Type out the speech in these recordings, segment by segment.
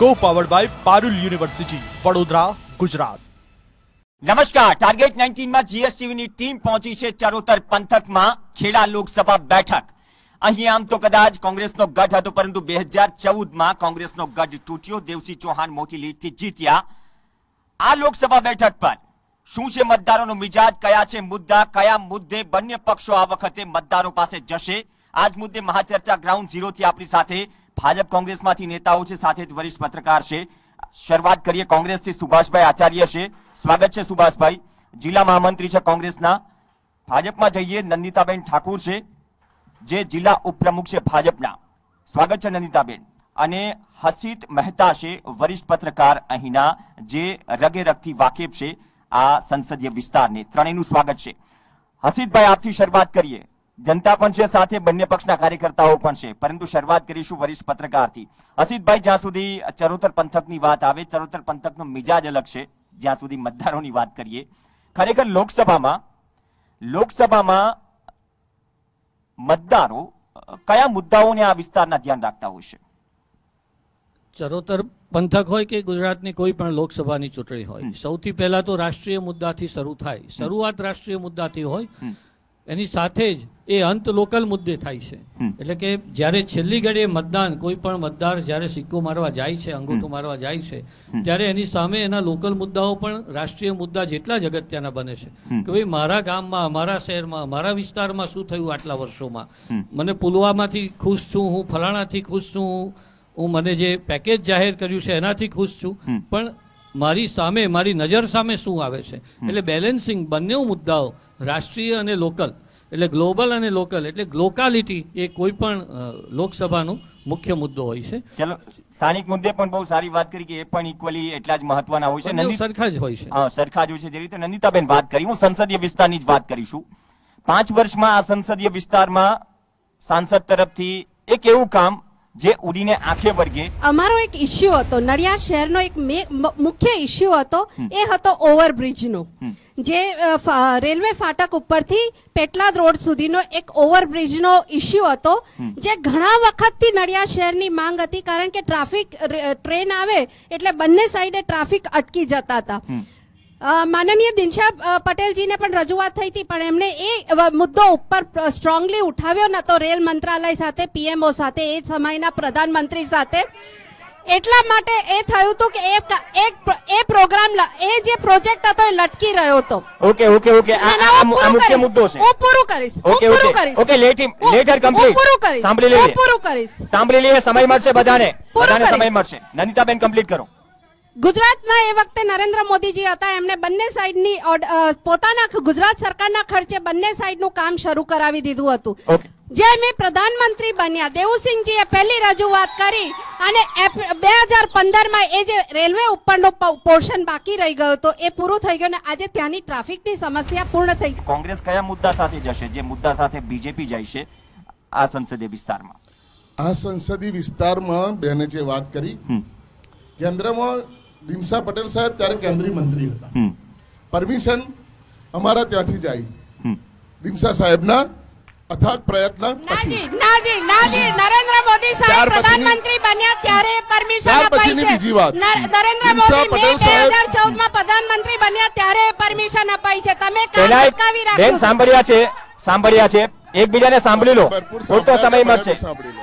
Co powered by Parul university Vadodara Gujarat નમસ્કાર. Target નાઇન્ટીનમાં જીએસટીવીની team પહોંચી છે ચરોતર પંથકમાં ખેડા લોકસભા બેઠક. અહીં આમ તો કદાચ કોંગ્રેસનો ગઢ હતો, પરંતુ બે હજાર ચૌદમાં કોંગ્રેસનો ગઢ તૂટ્યો. દેવસિંહ ચૌહાણ મોટી લીડથી જીત્યા. આ લોકસભા બેઠક પર શું છે મતદારોનો મિજાજ? કયા છે મુદ્દા? કયા મુદ્દે બંને પક્ષો આ વખતે મતદારો પાસે જશે? આજ મુદ્દે મહાચર્ચા ગ્રાઉન્ડ ઝીરોથી આપણી સાથે ભાજપ કોંગ્રેસમાંથી નેતાઓ છે, સાથે જ વરિષ્ઠ પત્રકાર છે. શરૂઆત કરીએ કોંગ્રેસથી સુભાષભાઈ આચાર્ય છે. સ્વાગત છે સુભાષભાઈ. જિલ્લા મહામંત્રી છે કોંગ્રેસના. ભાજપમાં જઈએ, નંદિતાબેન ઠાકુર છે, જે જિલ્લા ઉપપ્રમુખ છે ભાજપના. સ્વાગત છે નંદિતાબેન. અને હસીત મહેતા છે, વરિષ્ઠ પત્રકાર અહીંના, જે રગે રગથી વાકેફ છે આ સંસદીય વિસ્તારને. ત્રણેયનું સ્વાગત છે. હસીતભાઈ, આપથી શરૂઆત કરીએ. જનતા પણ છે સાથે બંને પક્ષના કાર્યકર્તાઓ પણ છે. પરંતુ શરૂઆત કરીશું વરિષ્ઠ પત્રકારથી. અસિતભાઈ જ્યાં સુધી ચરોતર પંથકની વાત આવે ચરોતર પંથકનો મિજાજ અલગ છે જ્યાં સુધી મતદારોની વાત કરીએ. ખરેખર લોકસભામાં લોકસભામાં મતદારો કયા મુદ્દાઓને આ વિસ્તારના ધ્યાન રાખતા હોય છે? ચરોતર પંથક હોય કે ગુજરાતની કોઈ પણ લોકસભાની ચૂંટણી હોય. સૌથી પહેલા તો રાષ્ટ્રીય મુદ્દાથી શરૂ થાય. શરૂઆત રાષ્ટ્રીય મુદ્દાથી હોય. એની સાથે જ એ અંત લોકલ મુદ્દે થાય છે. એટલે કે જ્યારે છેલ્લી ઘડીએ મતદાન કોઈ પણ મતદાર જ્યારે સિક્કો મારવા જાય છે અંગૂઠો મારવા જાય છે ત્યારે એની સામે એના લોકલ મુદ્દાઓ પણ રાષ્ટ્રીય મુદ્દા જેટલા જ અગત્યના બને છે. કે ભાઈ મારા ગામમાં અમારા શહેરમાં મારા વિસ્તારમાં શું થયું આટલા વર્ષોમાં? મને પુલવામાથી ખુશ છું હું ફલાણાથી ખુશ છું હું મને જે પેકેજ જાહેર કર્યું છે એનાથી ખુશ છું. પણ મારી સામે મારી નજર સામે શું આવે છે? એટલે બેલેન્સિંગ બંને મુદ્દાઓ રાષ્ટ્રીય અને લોકલ એટલે ગ્લોબલ અને લોકલ એટલે ગ્લોકાલિટી એ કોઈ પણ લોકસભાનો મુખ્ય મુદ્દો હોય છે. ચલો સ્થાનિક મુદ્દે પણ બહુ સારી વાત કરી કે એ પણ ઇક્વલી એટલા જ મહત્વના હોય છે. બંને સરખા જ હોય છે. હા, સરખા જ હોય છે. જે રીતે નંદિતાબેન વાત કરી હું સંસદીય વિસ્તારની જ વાત કરીશું. પાંચ વર્ષમાં આ સંસદીય વિસ્તારમાં સાંસદ તરફથી એક એવું કામ જે ઉડીને આંખે વળગે. અમારો એક ઇશ્યુ હતો. નડિયાદ શહેરનો એક મુખ્ય ઇશ્યુ હતો. એ હતો ઓવરબ્રિજનો જે રેલવે ફાટક ઉપરથી પેટલાદ રોડ સુધીનો એક ઓવરબ્રિજનો ઇશ્યુ હતો. જે ઘણા વખતથી નડિયાદ શહેરની માંગ હતી. કારણ કે ટ્રાફિક ટ્રેન આવે એટલે બંને સાઈડે ટ્રાફિક અટકી જતા હતા. માનનીય દિનશા પટેલજીને પણ રજૂઆત થઈ હતી પણ એમણે એ મુદ્દો ઉપર સ્ટ્રોંગલી ઉઠાવ્યો નતો રેલ મંત્રાલય સાથે પીએમઓ સાથે એ સમયના પ્રધાનમંત્રી સાથે. એટલા માટે એ થયું હતું કે એ પ્રોગ્રામ એ જે પ્રોજેક્ટ હતો એ લટકી રહ્યો હતો. Okay okay okay. આ મુખ્ય. મુદ્દો છે. હું પૂરું કરીશ. ઓકે પૂરું ઓકે. કરીશ. Okay let him let her complete પૂરું કરીશ. સાંભળી લઈએ. પૂરું કરીશ. સાંભળી લઈએ. સમય મળશે બધાને. બધાને સમય મળશે. નંદિતાબેન કમ્પ્લીટ કરો. ગુજરાતમાં એ વખતે નરેન્દ્ર મોદીજી હતા. એમને બંને સાઈડની ઓડ- પોતાના ગુજરાત સરકારના ખર્ચે બંને સાઈડનું કામ શરૂ કરાવી દીધું હતું. જે મેં પ્રધાનમંત્રી બન્યા. દેવુસિંહજીએ પહેલી રજૂઆત કરી અને બે હજાર પંદરમાં એ જે રેલવે ઉપરનો પોર્શન બાકી રહી ગયો હતો એ પૂરું થઈ ગયું અને આજે ત્યાંની ટ્રાફિકની સમસ્યા પૂર્ણ થઈ કોંગ્રેસ કયા મુદ્દા સાથે જશે? જે મુદ્દા સાથે બીજેપી જાય છે આ સંસદીય વિસ્તારમાં. આ સંસદીય વિસ્તારમાં બેને જે વાત કરી. કેન્દ્રમાં દિનસા પટેલ સાહેબ ત્યારે કેન્દ્રીય મંત્રી હતા. પરમિશન અમારા ત્યાંથી જ આવી. દિનસા સાહેબના અથાગ પ્રયત્ન નાજી નાજી નાજી નરેન્દ્ર મોદી સાહેબ પ્રધાનમંત્રી બન્યા ત્યારે પરમિશન અપાઈ છે. બીજી વાત. નરેન્દ્ર મોદી મે 2014 માં પ્રધાનમંત્રી બન્યા ત્યારે પરમિશન અપાઈ છે. તમે કામ બેન સાંભળ્યા છે સાંભળ્યા છે. એકબીજાને સાંભળી લો પૂરતો સમય મળશે.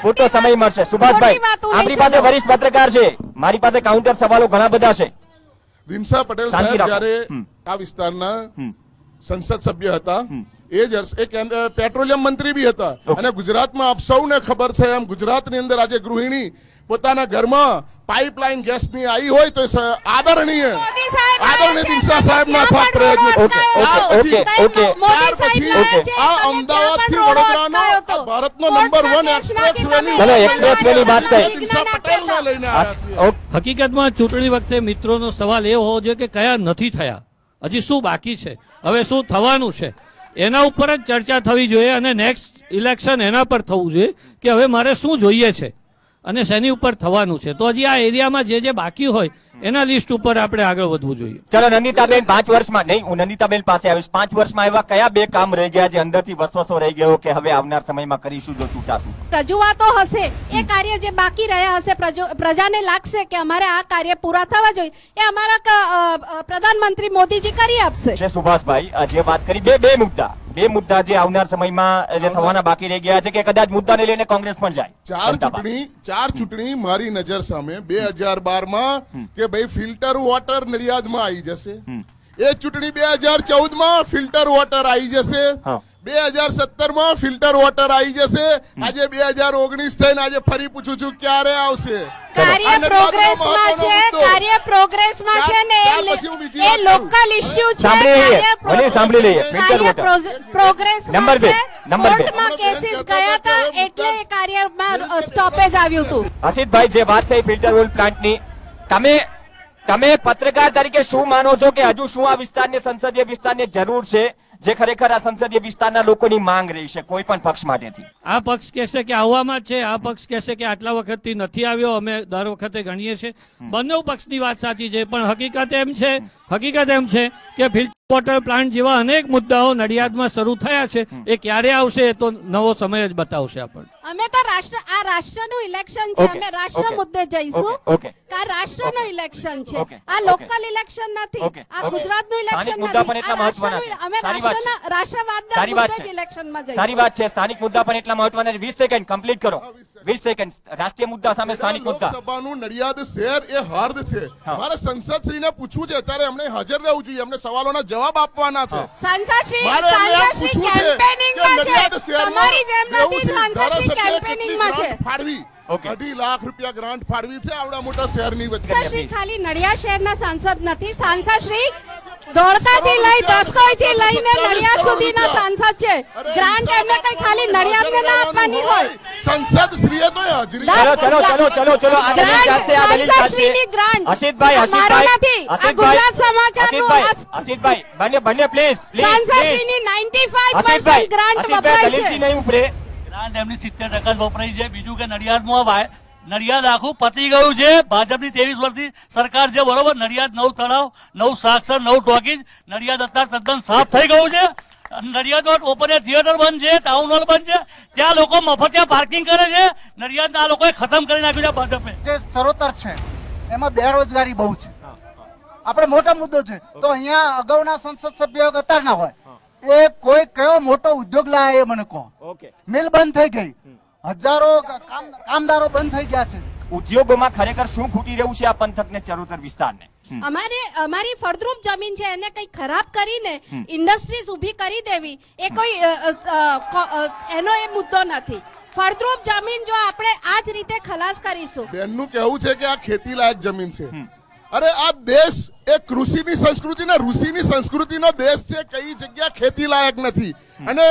પૂરતો સમય મળશે સુભાષભાઈ આપણી પાસે વરિષ્ઠ પત્રકાર છે મારી પાસે કાઉન્ટર સવાલો ઘણા બધા છે દિનસા પટેલ સાહેબ. જ્યારે આ વિસ્તારના. સંસદ સભ્ય હતા. એ જ વર્ષ- પેટ્રોલિયમ મંત્રી બી હતા. અને ગુજરાતમાં આપ સૌને ખબર છે એમ ગુજરાતની અંદર આજે ગૃહિણી પોતાના ઘરમાં પાઇપલાઇન ગેસની આવી હોય તો આદરણીય. આદરણીય દિશા સાહેબ ના છે, પણ પ્રયત્ન ઓકે, ઓકે, છે, આ અમદાવાદ રોડ વડોદરાનો ભારતનો નંબર વન એક્સપ્રેસ નાખી વેની ચલો, એક્સપ્રેસ વેની વાત દિશા પટેલ ને લઈને આવ્યા છીએ. હકીકતમાં ચૂંટણી વખતે મિત્રોનો સવાલ એ હોવો જોઈએ કે કયા નથી થયા? હજી શું બાકી છે? હવે શું થવાનું છે? એના ઉપર જ ચર્ચા થવી જોઈએ અને નેક્સ્ટ ઇલેક્શન એના પર થવું જોઈએ કે હવે મારે શું જોઈએ છે? અને શેની ઉપર થવાનું છે? તો હજી આ એરિયામાં જે જે બાકી હોય એના લિસ્ટ ઉપર આપણે આગળ વધવું જોઈએ. ચલો નંદિતાબેન પાંચ વર્ષમાં નહીં હું નંદિતાબેન પાસે આવીશ. પાંચ વર્ષમાં એવા કયા બે કામ રહી ગયા જે અંદરથી વસવસો રહી ગયો કે હવે આવનાર સમયમાં કરીશું જો ચૂંટાશું? રજૂઆતો હશે. એ કાર્ય જે બાકી રહ્યા હશે પ્રજાને લાગશે કે અમારે આ કાર્ય પૂરા થવા જોઈએ. એ અમારા પ્રધાનમંત્રી મોદીજી કરી આપશે. સુભાષભાઈ જે વાત કરી બે બે મુદ્દા. બે મુદ્દા જે આવનાર સમયમાં જે થવાના બાકી રહી ગયા છે કે કદાચ મુદ્દાને લઈને કોંગ્રેસ પણ જાય. ચાર ચૂંટણી ચાર ચૂંટણી મારી નજર સામે બે હજાર બારમાં કે ભાઈ ફિલ્ટર વોટર નડિયાદમાં આવી જશે. એ ચૂંટણી બે હજાર ચૌદમાં ફિલ્ટર વોટર આવી જશે. બે હજાર સત્તરમાં ફિલ્ટર વોટર આવી જશે આજે બે હજાર ઓગણીસ થઈને આજે ફરી પૂછું છું ક્યારે આવશે કાર્ય પ્રોગ્રેસમાં છે કાર્ય પ્રોગ્રેસમાં છે ને એ પછી હું બીજી લે- એ વાત કરું. લોકલ ઇશ્યુ છે સાંભળી લઈએ. કાર્ય પ્રો- ભલે સાંભળી લઈએ. ફિલ્ટર કાર્ય વોટર. પ્રોઝ- પ્રોગ્રેસમાં નંબર બે. નંબર બે. કોર્ટમાં કેસીસ ગયા હતા એટલે કાર્યમાં સ્ટોપેજ આવ્યું હતું હસીતભાઈ જે વાત થઈ ફિલ્ટર ઓઇલ પ્લાન્ટની તમે તમે પત્રકાર તરીકે શું માનો છો કે હજુ શું આ વિસ્તારની સંસદીય વિસ્તારની જરૂર છે જે ખરેખર આ સંસદીય વિસ્તારના લોકોની માંગ રહી છે કોઈ પણ પક્ષ માટેથી. આ પક્ષ કહેશે કે આવવામાં છે આ પક્ષ કહેશે કે આટલા વખતથી નથી આવ્યો અમે દર વખતે ગણીએ છીએ. બંને પક્ષની વાત સાચી છે પણ હકીકત એમ છે હકીકત એમ છે કે ફિલ્ટર વોટર પ્લાન્ટ જેવા અનેક મુદ્દાઓ નડિયાદમાં શરૂ થયા છે. એ ક્યારે આવશે એ તો નવો સમય જ બતાવશે આપણને. અમે તો રાષ્ટ્ર આ રાષ્ટ્રનું ઇલેક્શન છે. અમે રાષ્ટ્ર મુદ્દે જઈશું. આ રાષ્ટ્રનું ઇલેક્શન છે. આ લોકલ ઇલેક્શન નથી. આ. ગુજરાતનું ઇલેક્શન મુદ્દા નથી. પણ એટલા મહત્વના છે. અમે રાષ્ટ્રના રાષ્ટ્રવાદના મુદ્દે જ ઇલેક્શનમાં સારી વાત છે. સ્થાનિક મુદ્દા પણ એટલા મહત્વના છે. વીસ સેકન્ડ કમ્પ્લીટ કરો. વીસ સેકન્ડ રાષ્ટ્રીય મુદ્દા સામે સ્થાનિક મુદ્દા. લોકસભાનું નડિયાદ શહેર એ હાર્દ છે. મારે સંસદશ્રીને પૂછવું છે અત્યારે અમને હાજર રહેવું જોઈએ. અમને સવાલોના જવાબ આપવાના છે. સંસદ શ્રી સાંસદશ્રી પૂછવું છે કેમ્પેનિંગમાં છે. તમારી જેમ નથી સંસદ શ્રી કેમ્પેનિંગમાં છે? ફાળવી? Okay. અઢી લાખ રૂપિયા ગ્રાન્ટ ફાળવી છે આવડા મોટા શહેરની વચ્ચે. શ્રી ખાલી નડિયાદ શહેરના સાંસદ નથી. સાંસદશ્રી ધોળકાથી લઈ દસકોઈથી લઈને નડિયાદ સુધીના સાંસદ છે. ગ્રાન્ટ એમને કઈ ખાલી નડિયાદને ના આપવાની હોય? સંસદ શ્રીએ તો હાજરી ચલો ચલો ચલો ચલો ચલો આ દલીલ ચાલશે આ દલીલ ચાલશે ગ્રાન્ટ. હસીતભાઈ હસીતભાઈ આ ગુજરાત સમાચારનું હસીતભાઈ બંને બંને પ્લીઝ પ્લીઝ સાંસદશ્રીની 95% હસીતભાઈ ગ્રાન્ટ હસીતભાઈ વપરાય દલીલથી છે નહીં ઉપરે ગ્રાન્ટ એમની સિત્તેર ટકા જ વપરાય છે. બીજું કે નડિયાદમાં વાય- નડિયાદ આખું પતી ગયું છે. ભાજપની ત્રેવીસ વર્ષથી સરકાર છે બરોબર? નડિયાદ નવ તળાવ નવ સાક્ષર નવ ટોકીજ. નડિયાદ અત્યારે તદ્દન સાફ થઈ ગયું છે. નડિયાદ ઓપન એર થિયેટર બંધ છે ટાઉન હોલ બંધ છે. ત્યાં લોકો મફતિયા પાર્કિંગ કરે છે. નડિયાદ આ લોકોએ ખતમ કરી નાખ્યું છે ભાજપે. જે સરોતર છે એમાં બેરોજગારી બહુ છે. આપણે મોટો મુદ્દો છે. તો અહીંયા અગાઉના સંસદ સભ્યો અત્યારના હોય. એ કોઈ કયો મોટો ઉદ્યોગ લાયા એ મને કહો. ઓકે મિલ બંધ થઈ ગઈ. હજારો કામ- કામદારો બંધ થઈ ગયા છે. ઉદ્યોગોમાં ખરેખર શું ખૂટી રહ્યું છે આ પંથકને ચરોતર વિસ્તારને? અમારે અમારી ફળદ્રુપ જમીન છે એને કઈ ખરાબ કરીને ઇન્ડસ્ટ્રીઝ ઊભી કરી દેવી એ કોઈ એનો એ મુદ્દો નથી. ફળદ્રુપ જમીન જો આપણે આ જ રીતે ખલાસ કરીશું. બેનનું કહેવું છે કે આ ખેતી લાયક જમીન છે. અરે આ દેશ એ કૃષિની સંસ્કૃતિ ને ઋષિની સંસ્કૃતિનો દેશ છે કઈ જગ્યા ખેતી લાયક નથી અને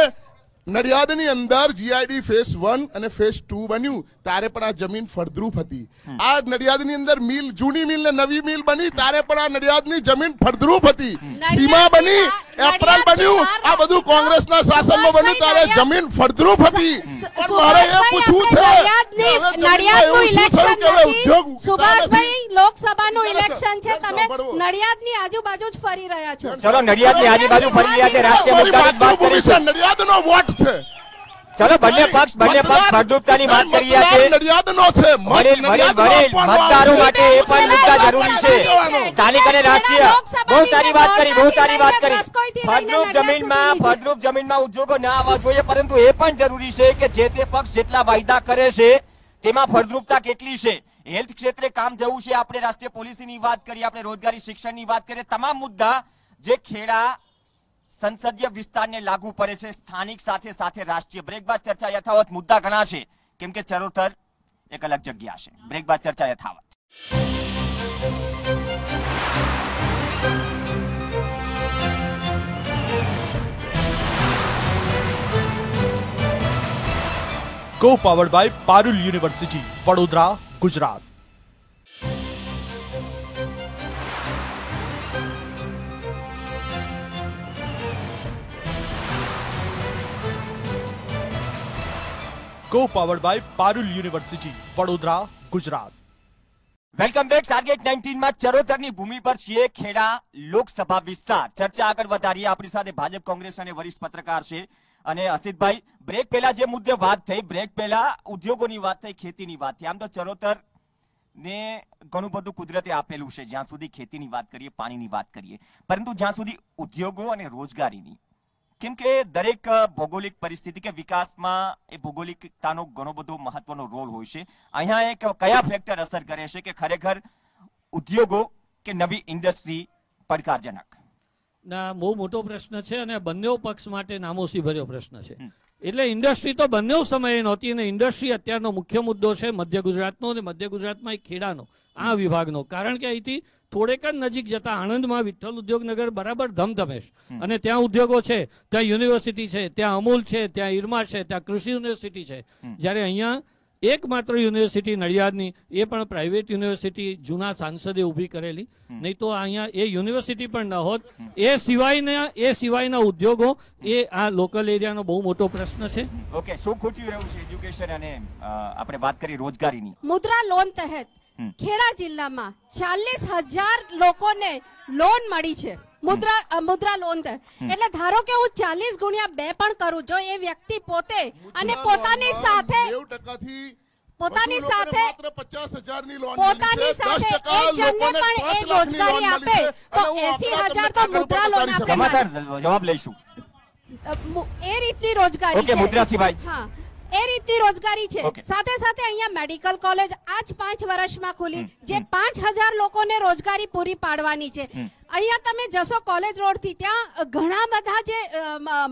નડિયાદની અંદર જીઆઈડી ફેસ વન અને ફેસ ટુ બન્યું. ત્યારે પણ આ જમીન ફળદ્રુપ હતી. આ નડિયાદની અંદર મિલ જૂની મિલ ને નવી મિલ બની ત્યારે પણ આ નડિયાદની જમીન ફળદ્રુપ હતી. સીમા બની. એપ્રલ બન્યું. આ બધું કોંગ્રેસના શાસનમાં બન્યું ત્યારે જમીન ફળદ્રુપ હતી. મારે એ પૂછવું છે. નડિયાદનું ઇલેક્શન કે હવે નથી? ઉદ્યોગ સુભાષભાઈ લોકસભાનું ઇલેક્શન છે. તમે. નડિયાદની આજુબાજુ જ ફરી રહ્યા છો. ચલો નડિયાદની આજુબાજુ ફરી રહ્યા છે. રાષ્ટ્રીય મુદ્દાની વાત માતૃભૂમિ છે. નડિયાદનો વોટ છે. ચલો બંને પક્ષ બંને પક્ષ ફળદ્રુપતાની વાત કરી રહ્યા છે નડિયાદનો છે મત વડીલ વડીલ વડીલ મતદારો માટે એ પણ મુદ્દા જરૂરી છે. સ્થાનિક અને રાષ્ટ્રીય. બહુ સારી વાત કરી બહુ સારી વાત કરી. ફળદ્રુપ જમીનમાં ફળદ્રુપ જમીનમાં ઉદ્યોગો ના આવવા જોઈએ પરંતુ એ પણ જરૂરી છે કે જે તે પક્ષ જેટલા વાયદા કરે છે તેમાં ફળદ્રુપતા કેટલી છે. હેલ્થ ક્ષેત્રે કામ જવું છે આપણે રાષ્ટ્રીય પોલિસીની વાત કરીએ આપણે રોજગારી શિક્ષણની વાત કરીએ. તમામ મુદ્દા જે ખેડા સંસદીય વિસ્તારને લાગુ પડે છે. સ્થાનિક સાથે સાથે રાષ્ટ્રીય બ્રેક બાદ ચર્ચા યથાવત મુદ્દા ઘણા છે. કેમ કે ચરોતર એક અલગ જગ્યા છે. બ્રેક બાદ ચર્ચા યથાવત. Co powered by Parul university Vadodara Gujarat co powered by Parul university Vadodara Gujarat welcome back target 19 માં ચરોતરની ભૂમિ પર છીએ ખેડા લોકસભા વિસ્તાર. ચર્ચા આગળ વધારીએ. આપણી સાથે ભાજપ કોંગ્રેસ અને વરિષ્ઠ પત્રકાર છે અને અસિતભાઈ બ્રેક પહેલા જે મુદ્દે વાત થઈ બ્રેક પહેલા ઉદ્યોગોની વાત થઈ, ખેતીની વાત થઈ. આમ તો ચરોતર ને ઘણું બધું કુદરતે આપેલું છે. જ્યાં સુધી ખેતીની વાત કરીએ, પાણીની વાત કરીએ. પરંતુ જ્યાં સુધી ઉદ્યોગો અને રોજગારીની કેમ કે દરેક ભૌગોલિક પરિસ્થિતિ કે વિકાસમાં એ ભૌગોલિકતાનો ઘણો બધો મહત્વનો રોલ હોય છે. અહીંયા એક કયા ફેક્ટર અસર કરે છે કે ખરેખર ઉદ્યોગો કે નવી ઇન્ડસ્ટ્રી પડકારજનક? ના બહુ મોટો પ્રશ્ન છે અને બંને પક્ષ માટે નામોસી ભર્યો પ્રશ્ન છે. એટલે ઇન્ડસ્ટ્રી તો બંને સમયે નહોતી અને ઇન્ડસ્ટ્રી અત્યારનો મુખ્ય મુદ્દો છે મધ્ય ગુજરાતનો અને મધ્ય ગુજરાતમાં એક ખેડાનો આ વિભાગનો. કારણ કે અહીંથી થોડેક જ નજીક જતા આણંદમાં વિઠ્ઠલ ઉદ્યોગનગર બરાબર ધમધમે છે અને ત્યાં ઉદ્યોગો છે ત્યાં યુનિવર્સિટી છે ત્યાં અમૂલ છે ત્યાં ઇરમા છે ત્યાં કૃષિ યુનિવર્સિટી છે. જ્યારે અહીંયા એકમાત્ર યુનિવર્સિટી નડિયાદની એ પણ પ્રાઇવેટ યુનિવર્સિટી જૂના સાંસદે ઊભી કરેલી. નહીં તો અહીંયા એ યુનિવર્સિટી પણ ન હોત. એ સિવાયના એ સિવાયના ઉદ્યોગો એ આ લોકલ એરિયાનો બહુ મોટો પ્રશ્ન છે. ઓકે શું ખૂટી રહ્યું છે એજ્યુકેશન અને આપણે વાત કરી રોજગારીની? મુદ્રા લોન તહેત. ખેડા જિલ્લામાં ચાલીસ હજાર લોકોને લોન મળી છે. મુદ્રા મુદ્રા લોન એટલે ધારો કે હું ચાલીસ ગુણ્યા બે પણ કરું જો એ વ્યક્તિ પોતે અને પોતાની સાથે પોતાની સાથે માત્ર 50,000 ની લોન પોતાની સાથે એક જણને પણ એ રોજગારી આપે તો એસી હજાર તો મુદ્રા લોન જવાબ લઈશું. એ રીતની રોજગારી ઓકે, મુદ્રા સિવાય. હા. એ રીતની રોજગારી છે. સાથે સાથે અહીંયા મેડિકલ કોલેજ આજ પાંચ વર્ષમાં ખુલી જે પાંચ હજાર લોકોને રોજગારી પૂરી પાડવાની છે. અહીંયા તમે જશો કોલેજ રોડથી ત્યાં ઘણા બધા જે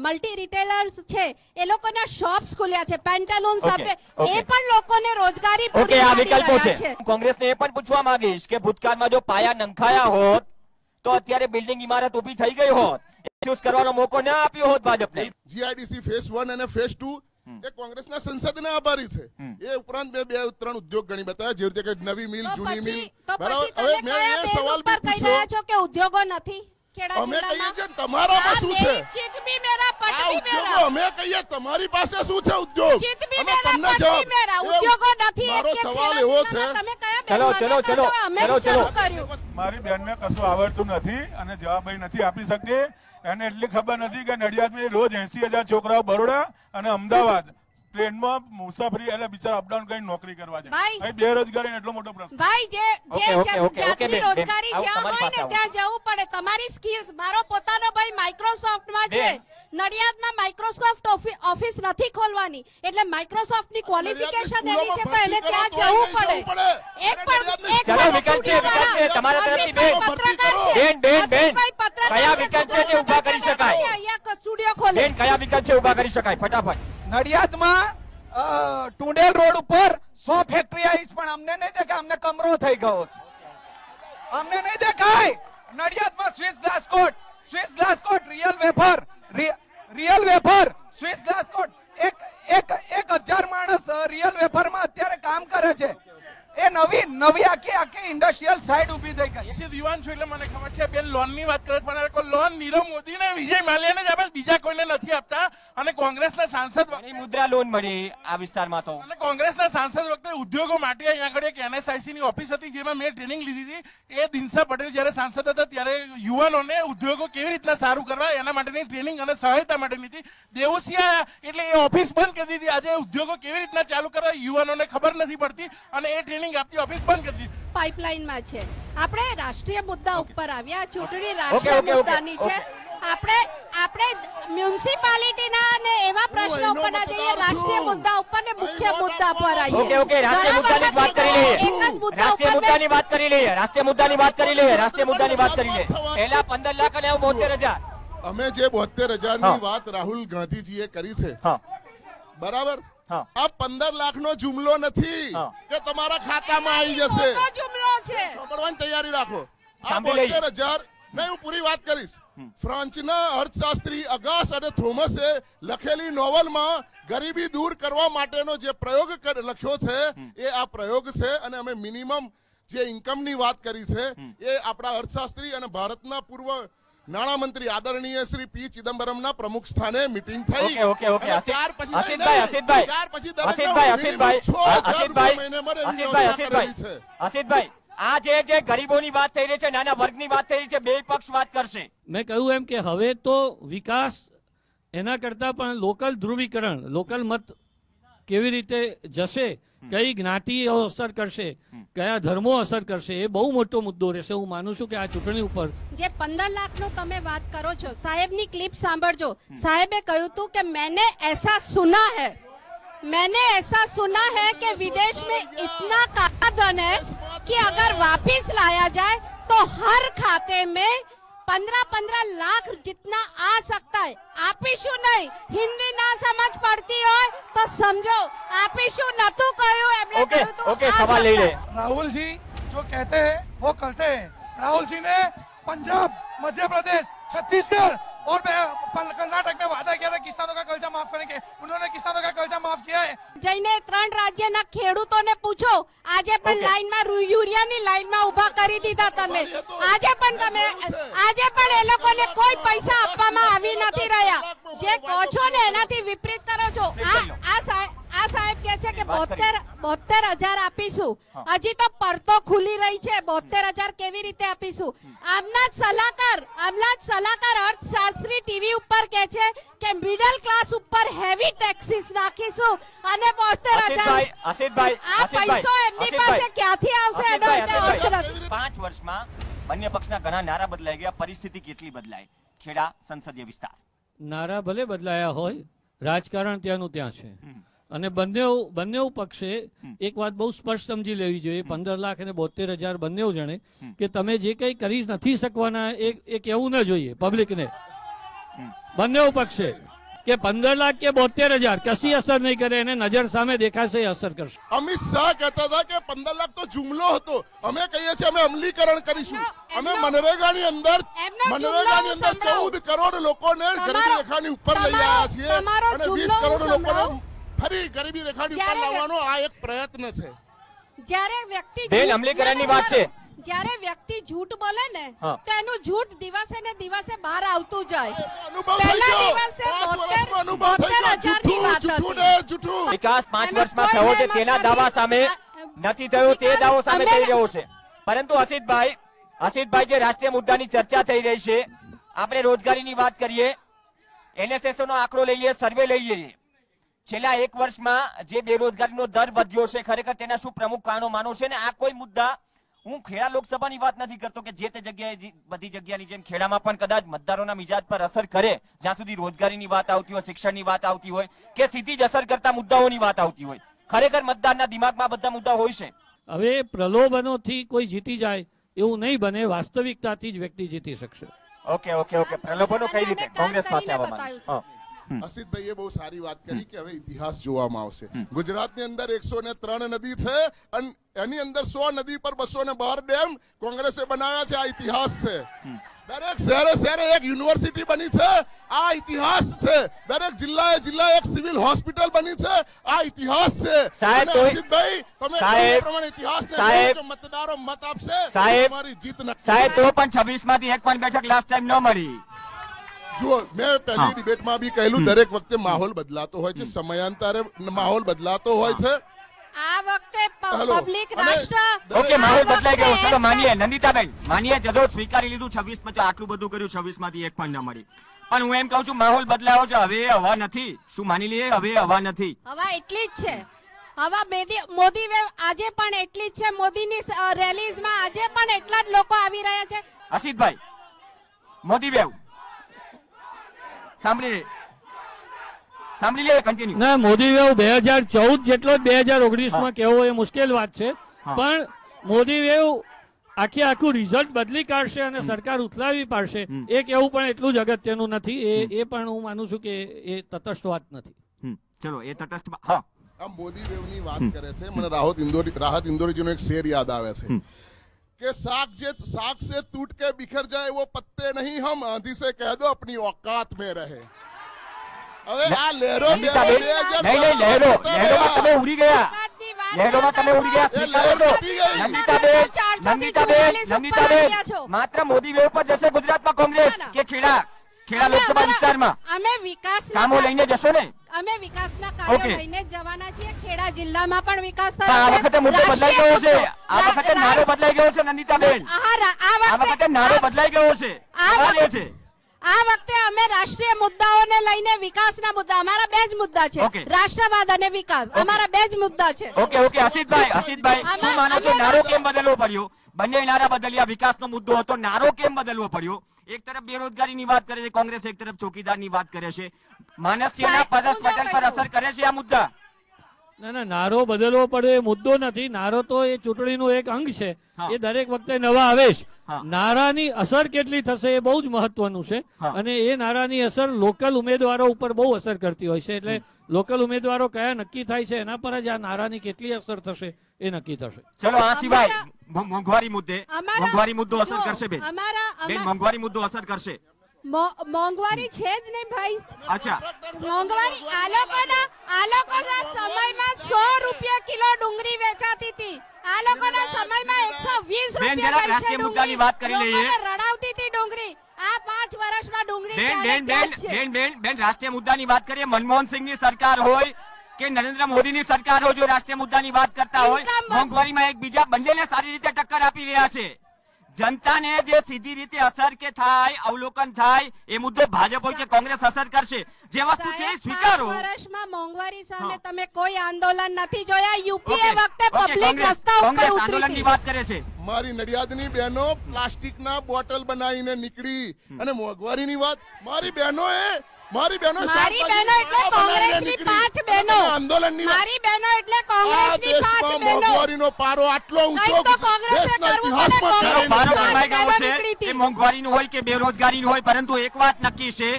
મલ્ટી રિટેલર્સ છે એ લોકોના શોપ્સ ખુલ્યા છે પેન્ટાલૂન સાથે એ પણ લોકોને રોજગારી કોંગ્રેસ પૂરી પાડી છે. કોંગ્રેસને એ પણ પૂછવા માંગીશ કે ભૂતકાળમાં જો પાયા નંખાયા હોત તો અત્યારે બિલ્ડિંગ ઇમારત ઊભી થઈ ગઈ હોત. ચૂઝ કરવાનો મોકો ના આપ્યો હોત ભાજપને. જીઆઈડીસી ફેઝ વન અને ફેઝ ટુ એ કોંગ્રેસના સંસદના આભારી છે. એ ઉપરાંત મેં બે ત્રણ ઉદ્યોગ ગણી બતાવ્યા જેવી રીતે કે નવી મિલ જૂની મિલ. બરાબર? હવે મેં એ સવાલ ઉપર કહી રહ્યા પૂછ્યો છો કે ઉદ્યોગો નથી? ખેડા અમે કહીએ છીએ તમારામાં શું છે? આ ઉદ્યોગો અમે કહીએ તમારી પાસે શું છે ઉદ્યોગ? અમે તમને જવાબ- ભી મેરા. એ ઉદ્યોગો નથી મારો સવાલ એવો છે. ચલો, ચલો, ચલો, ચલો, ચલો. મારી બેનને કશું આવડતું નથી અને જવાબ નથી આપી શકતી. એને એટલી ખબર નથી કે નડિયાદમાં રોજ એસી હજાર છોકરાઓ બરોડા અને અમદાવાદ. ટ્રેનમાં મુસાફરી એટલે બિચારા અપડાઉન કરીને નોકરી કરવા જાય. ભાઈ. અહીં બેરોજગારી એટલો મોટો પ્રશ્ન. ભાઈ જે જે જાતની રોજગારી જ્યાં હોય ને ત્યાં જવું પડે. તમારી સ્કિલ્સ મારો પોતાનો ભાઈ માઇક્રોસોફ્ટમાં છે. નડિયાદમાં માઇક્રોસોફ્ટ ઓફિ- ઓફિસ નથી ખોલવાની. એટલે માઇક્રોસોફ્ટની ક્વોલિફિકેશન એની છે તો એને ત્યાં જવું પડે. એક પણ એક ચલો, વિકલ્પ છે, વિકલ્પ છે, તમારા તરફથી બેન. અસીફભાઈ પત્રકાર છે. બેન, બેન, બેન. કયા વિકલ્પ છે જે ઊભા કરી શકાય? અહીંયા સ્ટુડિયો ખોલે. બેન કયા વિકલ્પ છે ઊભા કરી શકાય? ફટાફટ. નડિયાદમાં ટુંડેલ રોડ ઉપર સો ફેક્ટરી આવી પણ અમને નહીં દેખાય, અમને કમરો થઈ ગયો છે. અમને નહીં દેખાય. નડિયાદમાં Swiss Glascoat Swiss Glascoat real wafer real wafer Swiss Glascoat એક એક એક હજાર માણસ રિયલ વેફરમાં અત્યારે કામ કરે છે. એ નવી નવી આખી આખી ઇન્ડસ્ટ્રીયલ સાઇડ ઊભી થઈ ગઈ. છે યુવાન છું એટલે મને ખબર છે બેન લોનની વાત કરે પણ લોન નીરવ મોદી ને વિજય માલ્યાને જ આપે બીજા કોઈને નથી આપતા. અને કોંગ્રેસના સાંસદ મુદ્રા લોન મળી આ વિસ્તારમાં તો. અને કોંગ્રેસના સાંસદ વખતે ઉદ્યોગો માટે અહીંયા આગળ એક એનએસઆઈસી ની ઓફિસ હતી જેમાં મેં ટ્રેનિંગ લીધી હતી. એ દિનસા પટેલ જ્યારે સાંસદ હતા ત્યારે યુવાનોને ઉદ્યોગો કેવી રીતના સારું કરવા એના માટેની ટ્રેનિંગ અને સહાયતા માટેની હતી. દેવસિયા એટલે એ ઓફિસ બંધ કરી દીધી. આજે ઉદ્યોગો કેવી રીતના ચાલુ કરવા યુવાનોને ખબર નથી પડતી. અને એ ટ્રેનિંગ આપતી ઓફિસ બંધ કરી દીધી. પાઇપલાઇનમાં છે. આપણે રાષ્ટ્રીય મુદ્દા ઉપર આવ્યા ચૂંટણી રાષ્ટ્રીય મુદ્દાની છે. આપણે આપણે મ્યુનિસિપાલિટીના અને એવા પ્રશ્નો ઉપર ના જઈએ રાષ્ટ્રીય મુદ્દા ઉપર ને મુખ્ય મુદ્દા પર આવીએ. ઓકે ઓકે રાષ્ટ્રીય મુદ્દાની વાત કરી લઈએ. રાષ્ટ્રીય મુદ્દાની વાત કરી લઈએ. રાષ્ટ્રીય મુદ્દાની વાત કરી લઈએ. રાષ્ટ્રીય મુદ્દાની વાત કરી લઈએ. પહેલા પંદર લાખ અને હવે બોતેર હજાર. અમે જે બોતેર હજાર હજારની વાત રાહુલ ગાંધીજીએ કરી છે બરાબર. આ પંદર લાખનો જુમલો નથી કે તમારા ખાતામાં આવી જશે. જુમલો છે. સાંભળવાની તૈયારી રાખો. આ બોતેર હજાર નહીં હું પૂરી વાત કરીશ. ફ્રાન્સના અર્થશાસ્ત્રી અગાસ અને થોમસે લખેલી નોવલમાં ગરીબી દૂર કરવા માટેનો જે પ્રયોગ લખ્યો છે એ આ પ્રયોગ છે અને અમે મિનિમમ જે ઇન્કમની વાત કરી છે એ આપણા અર્થશાસ્ત્રી અને ભારતના પૂર્વ નાણામંત્રી આદરણીય શ્રી પી ચિદમ્બરમના પ્રમુખ સ્થાને મીટિંગ થઈ. ઓકે ઓકે ત્યાર પછી ત્યાર પછી આ જે જે ગરીબોની વાત થઈ રહી છે નાના વર્ગની વાત થઈ રહી છે બે પક્ષ વાત કરશે. મેં કહ્યું એમ કે હવે તો વિકાસ એના કરતા પણ લોકલ ધ્રુવીકરણ લોકલ મત કેવી રીતે જશે કઈ જ્ઞાતિઓ અસર કરશે કયા ધર્મો અસર કરશે એ બહુ મોટો મુદ્દો રહેશે હું માનું છું કે આ ચૂંટણી ઉપર જે પંદર લાખનો તમે વાત કરો છો સાહેબની ક્લિપ સાંભળજો સાહેબે કહ્યું હતું કે मैंने ऐसा सुना है मैंने ऐसा सुना है कि विदेश में इतना काला धन है कि अगर वापस लाया जाए तो हर खाते में पंद्रह पंद्रह लाख जितना आ सकता है આપીશું નહીં હિન્દી ના સમજ પડતી હોય તો સમજો આપીશું નતું કહ્યું એમણે ઓકે કહ્યું હતું ઓકે આ સવાલ લઈ લે શકતા. राहुल जी जो कहते हैं वो करते हैं राहुल जी ने पंजाब मध्य प्रदेश छत्तीसगढ़ और बे- पल- कर्नाटक में वादा किया था किसानों का कर्जा माफ करेंगे उन्होंने किसानों का कर्जा माफ किया है જઈને ત્રણ રાજ્યના ખેડૂતોને પૂછો આજે પણ Okay. લાઈનમાં રુ- યુરિયાની લાઈનમાં ઊભા કરી દીધા તમે આજે પણ તમે આજે પણ એ લોકોને કોઈ પૈસા આપવામાં આવી નથી રહ્યા જે કહો છો ને એનાથી વિપરીત કરો છો આ આ સાહેબ આ સાહેબ કે છે કે. બોતેર બોતેર હજાર આપીશું. હજી તો પડતો ખુલી રહી છે. બોતેર હજાર કેવી રીતે આપીશું? આમના જ સલાહકાર આમના જ સલાહકાર અર્થશાસ્ત્રી ટીવી ઉપર કે છે કે મિડલ ક્લાસ ઉપર હેવી ટેક્સીસ નાખીશું અને બોતેર હજાર આ પૈસો એમની પાસે ક્યાંથી આવશે? એનો એટલે અર્થ પાંચ વર્ષમાં બંને પક્ષના ઘણા નારા બદલાઈ ગયા. પરિસ્થિતિ કેટલી બદલાઈ? ખેડા સંસદીય વિસ્તાર. નારા ભલે બદલાયા હોય રાજકારણ ત્યાંનું ત્યાં છે. અને બંને બંને પક્ષે એક વાત બહુ સ્પષ્ટ સમજી લેવી જોઈએ પંદર લાખ અને બોતેર હજાર બંને જણે કે તમે જે કંઈ કરી નથી શકવાના એ કહેવું ન જોઈએ પબ્લિકને. બંને પક્ષે કે પંદર લાખ કે બોતેર હજાર કશી અસર નહીં કરે એને નજર સામે દેખાશે અસર કરશે. અમિત શાહ કહેતા હતા કે પંદર લાખ તો જુમલો હતો. અમે કહીએ છીએ અમે અમલીકરણ કરીશું. અમે મનરેગાની અંદર મનરેગાની અંદર ચૌદ કરોડ લોકોને ગરીબી રેખાની ઉપર લઈ આવ્યા છીએ અને વીસ કરોડ લોકોને. ફરી ગરીબી રેખાની ઉપર લાવવાનો આ એક પ્રયત્ન છે. જ્યારે વ્યક્તિ બેન, અમલીકરણની વાત છે. જ્યારે વ્યક્તિ જૂઠ બોલે ને તો એનું જૂઠ દિવસે ને દિવસે બહાર આવતું જાય. પહેલા દિવસે પાંચ બોતેર- વર્ષમાં અનુભવ થઈ બોતેર ગયો. હજારની વાત હતી. જૂઠું વિકાસ 5 વર્ષમાં થયો છે તેના દાવા સામે નથી થયો તે દાવો સામે થઈ રહ્યો છે. પરંતુ અસિતભાઈ અસિતભાઈ જે રાષ્ટ્રીય મુદ્દાની ચર્ચા થઈ રહી છે આપણે રોજગારીની વાત કરીએ એનએસએસ નો આંકડો લઈએ સર્વે લઈ લઈએ. છેલ્લા એક વર્ષમાં જે બેરોજગારીનો દર વધ્યો છે ખરેખર તેના શું પ્રમુખ કારણો માનો છે? ને આ કોઈ મુદ્દા હું ખેડા લોકસભાની વાત નથી કરતો કે જે તે જગ્યાએ બધી જગ્યાની જેમ ખેડામાં પણ કદાચ મતદારોના મિજાજ પર અસર કરે જ્યાં સુધી રોજગારીની વાત આવતી હોય શિક્ષણની વાત આવતી હોય કે સીધી જ અસર કરતા મુદ્દાઓની વાત આવતી હોય. ખરેખર મતદારના દિમાગમાં બધા મુદ્દા હોય છે? હવે પ્રલોભનોથી કોઈ જીતી જાય એવું નહીં બને વાસ્તવિકતાથી જ વ્યક્તિ જીતી શકશે. Okay okay okay. પ્રલોભનો કઈ રીતે? કોંગ્રેસ પાસે આવવા માંગે. અસિતભાઈએ બહુ સારી વાત કરી કે હવે ઇતિહાસ જોવામાં આવશે. ગુજરાતની અંદર એકસો ને ત્રણ નદી છે અને એની અંદર સો નદી પર બસો ને બાર ડેમ કોંગ્રેસે બનાવ્યા છે. આ ઇતિહાસ છે. દરેક શહેરે શહેરે એક યુનિવર્સિટી બની છે. આ ઇતિહાસ છે. દરેક જિલ્લાએ જિલ્લા એક સિવિલ હોસ્પિટલ બની છે. આ ઇતિહાસ છે. સાહેબ, અને અસિતભાઈ તમે પ્રમાણે ઇતિહાસને સાહેબ, મતદારો મત આપશે. સાહેબ, મારી જીત સાહેબ તો પણ છવ્વીસમાંથી એક પણ બેઠક લાસ્ટ ટાઈમ ન મળી. જુઓ મેં પહેલી ડિબેટમાં બી કહેલું દરેક વખતે માહોલ બદલાતો હોય છે સમયાંતરે માહોલ બદલાતો હોય છે. આ વખતે પબ્લિક રાષ્ટ્ર ઓકે માહોલ બદલાઈ ગયો. ચલો માનીએ. નંદિતાબેન માનીએ જદો સ્વીકારી લીધું છવ્વીસ પછી આટલું બધું કર્યું છવ્વીસમાંથી એક પણ ન મળી. પણ હું એમ કહું છું માહોલ બદલાયો છે. હવે હવા નથી. શું માની લઈએ? હવે હવા નથી. હવા એટલી જ છે. હવા બેદી- મોદી વેવ આજે પણ એટલી જ છે. મોદીની રેલીઝમાં આજે પણ એટલા જ લોકો આવી રહ્યા છે. હસીતભાઈ મોદી બેવ. સાંભળી સાંભળી લે કન્ટિન્યુ ના મોદી વેવ બે હજાર ચૌદ જેટલો જ બે હજાર ઓગણીસમાં કેવો એ મુશ્કેલ વાત છે. પણ મોદી વેવ આખી આખું રિઝલ્ટ બદલી કાઢશે અને સરકાર ઉથલાવી પાડશે. એ કેવું પણ એટલું જ અગત્યનું નથી. એ એ પણ હું માનું છું કે એ તટસ્થ વાત નથી. ચલો એ તટસ્થ હા. આ મોદી વેવની વાત કરે છે. મને રાહત ઇન્દોરી રાહત ઇન્દોરીજીનો એક શેર યાદ આવે છે. કે સાગ જે साग से टूट के बिखर जाए वो पत्ते नहीं हम आंधी से कह दो अपनी औकात में रहे હવે આ લહેરો નંદિતાબેન બે હજાર નહીં નહીં લહેરો લહેરોમાં તમે ઉડી ગયા વાતની વાત લહેરોમાં તમે ઉડી ગયા એ સ્વીકારો છો લહેર પતી ગઈ. નંદિતાબેન ચારસો થી નંદિતાબેન ચુમ્માલીસ ઉપર નંદિતાબેન આવ્યા છો. માત્ર મોદી વેવ પર જશે ગુજરાતમાં કોંગ્રેસ ના, ના. કે ખેડા ખેડા લોકસભા વિસ્તારમાં. અમે વિકાસ કામો લઈને જશો ને? અમે વિકાસના કાર્યો લઈને જવાના છીએ. ખેડા જિલ્લામાં પણ વિકાસ પણ આ વખતે મુદ્દો બદલાઈ ગયો છે. આ વખતે નારો બદલાઈ ગયો છે નંદિતાબેન. આ વખતે નારો બદલાઈ ગયો છે. આ છે? આ વખતે અમે રાષ્ટ્રીય મુદ્દાઓને લઈને વિકાસના મુદ્દા અમારા બે જ મુદ્દા છે. રાષ્ટ્રવાદ અને વિકાસ. અમારા બે જ મુદ્દા છે. ઓકે ઓકે હસીતભાઈ હસીતભાઈ શું માનો છો? નારો કેમ બદલવો પડ્યો? બંને નારા બદલ્યા વિકાસનો મુદ્દો હતો નારો કેમ બદલવો પડ્યો? એક તરફ બેરોજગારીની વાત કરે છે કોંગ્રેસ એક તરફ ચોકીદારની વાત કરે છે. કહી પર અસર કરે છે આ મુદ્દા? ના ના નારો બદલવો પડે એ મુદ્દો નથી. નારો તો એ ચૂંટણીનું એક અંગ છે. એ દરેક વખતે નવા આવે છે. નારાની અસર કેટલી થશે એ બહુ જ મહત્વનું છે. અને એ નારાની અસર લોકલ ઉમેદવારો ઉપર બહુ અસર કરતી હોય છે. એટલે લોકલ ઉમેદવારો કયા નક્કી થાય છે એના પર જ આ નારાની કેટલી અસર થશે એ નક્કી થશે. ચલો આ સિવાય મોંઘવારી મુદ્દે મોંઘવારી મુદ્દો અસર કરશે બેન બેન મોંઘવારી મુદ્દો અસર કરશે મોંઘવારી છે જ નહીં ભાઈ અચ્છા મોંઘવારી આ લોકોના આ લોકોના સમયમાં 100 રૂપિયા કિલો ડુંગળી વેચાતી હતી આ લોકોના સમયમાં એકસો વીસ બેન, રૂપિયા રાષ્ટ્રીય મુદ્દાની વાત કરી લઈએ. રડાવતી હતી ડુંગળી આ પાંચ વર્ષમાં ડુંગળી બેન બેન? બેન બેન બેન રાષ્ટ્રીય મુદ્દાની વાત કરીએ મનમોહન સિંહની સરકાર હોય કે નરેન્દ્ર મોદીની સરકાર જો રાષ્ટ્રીય મુદ્દાની વાત કરતા હોય મોંઘવારીમાં એકબીજા બંનેને સારી રીતે ટક્કર આપી રહ્યા છે. જનતાને જે સીધી રીતે અસર કે થાય અવલોકન થાય એ મુદ્દો ભાજપ હોય કે કોંગ્રેસ અસર કરશે. જે વસ્તુ છે એ સ્વીકારો. વર્ષમાં મોંઘવારી સામે તમે કોઈ આંદોલન નથી જોયા. યુપીએ વખતે પબ્લિક રસ્તા ઉપર ઉતરી આંદોલનની વાત કરે છે. મારી નડિયાદની બહેનો પ્લાસ્ટિકના બોટલ બનાવીને નીકળી. અને મોંઘવારીની વાત મારી બહેનોએ મારી બહેનો મારી બહેનો એટલે કોંગ્રેસની પાંચ બહેનો. આંદોલનની મારી બહેનો એટલે કોંગ્રેસની પાંચ બહેનો. મોંઘવારીનો પારો આટલો ઊંચો તો કોંગ્રેસે દેશના કરવું પડે, ફારો નથી ગયો છે. એ મોંઘવારીનું હોય કે બેરોજગારીનું હોય પરંતુ એક વાત નક્કી છે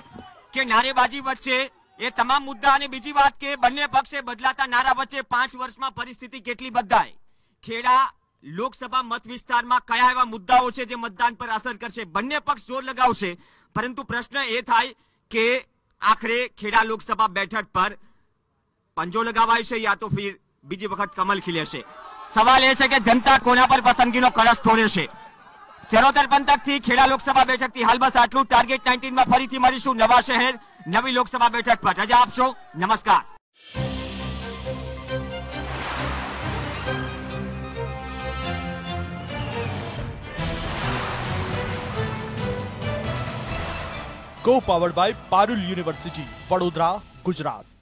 કે નારેબાજી વચ્ચે એ તમામ મુદ્દા અને બીજી વાત કે બંને પક્ષે બદલાતા નારા વચ્ચે પાંચ વર્ષમાં પરિસ્થિતિ કેટલી બદલાય? ખેડા લોકસભા મત વિસ્તારમાં કયા એવા મુદ્દાઓ છે જે મતદાન પર અસર કરશે? બંને પક્ષ જોર લગાવશે. પરંતુ પ્રશ્ન એ થાય કે આખરે ખેડા લોકસભા બેઠક પર પંજો લગાવાય યા તો ફિર બીજી વખત કમલ ખીલે છે સવાલ એ છે કે જનતા કોના પર પસંદગીનો કળશ તોડે છે ચરોતર પંથકથી ખેડા લોકસભા બેઠકથી હાલ બસ આટલું ટાર્ગેટ નાઇન્ટીનમાં ફરીથી મળીશું નવા શહેર, નવી લોકસભા બેઠક પર. રજા આપશો. નમસ્કાર. Co powered by Parul university Vadodara Gujarat